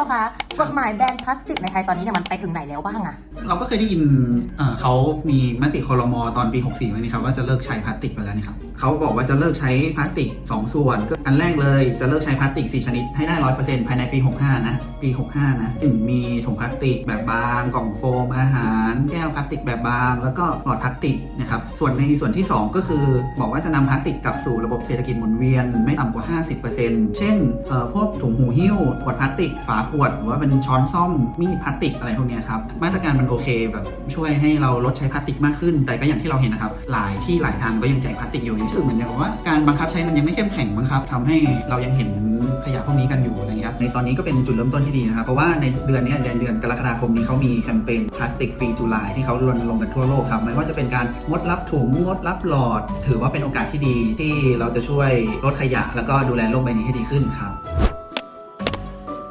ลคะกฎหมายแบนพลาสติกในไทยตอนนี้เนี่ยมันไปถึงไหนแล้วบ้างอะเราก็เคยได้ยินเอ่อเขามีมติคอรมอตอนปี 64ไว้นี่ครับว่าจะเลิกใช้พลาสติกไปแล้วนี่ครับเขาบอกว่าจะเลิกใช้พลาสติก 2 ส่วนก็อันแรกเลยจะเลิกใช้พลาสติก 4 ชนิดให้ได้ 100%ภายในปี 65 นะ ปี 65 นะอืมมีถุงพลาสติกแบบบางกล่องโฟมอาหาร แก้วพลาสติกแบบบาง แล้วก็หลอดพลาสติกนะครับส่วนในส่วนที่ 2 ก็คือ บอกว่าจะนำพลาสติกกลับสู่ระบบเศรษฐกิจหมุนเวียนไม่ต่ำกว่า 50%เช่นเอ่อพวกถุงหูหิ้วขวดพลาสติก ฝาขวดหรือว่าเป็นช้อนซ่อมมีดพลาสติกอะไรพวกนี้ครับมาตรการมันโอเคแบบช่วยให้เราลดใช้พลาสติกมากขึ้น แต่ก็อย่างที่เราเห็นนะครับหลายที่หลายทางก็ยังแจกพลาสติกอยู่รู้สึกเหมือนกับว่าการบังคับใช้มันยังไม่เข้มแข็งมั้งครับทำให้เรายังเห็นขยะพวกนี้กันอยู่อะไรเงี้ยครับในตอนนี้ก็เป็นจุดเริ่มต้นที่ดีนะครับเพราะว่าในเดือนนี้เดือนเดือนกรกฎาคมนี้เขามีแคมเปญพลาสติกฟรีจุลายที่เขารณรงค์กันทั่วโลกครับไม่ว่าจะเป็นการงดรับถุงงดรับหลอด ถือว่าเป็นโอกาสที่ดีที่เราจะช่วยลดขยะ แล้วก็ดูแลโลกใบนี้ให้ดีขึ้นครับ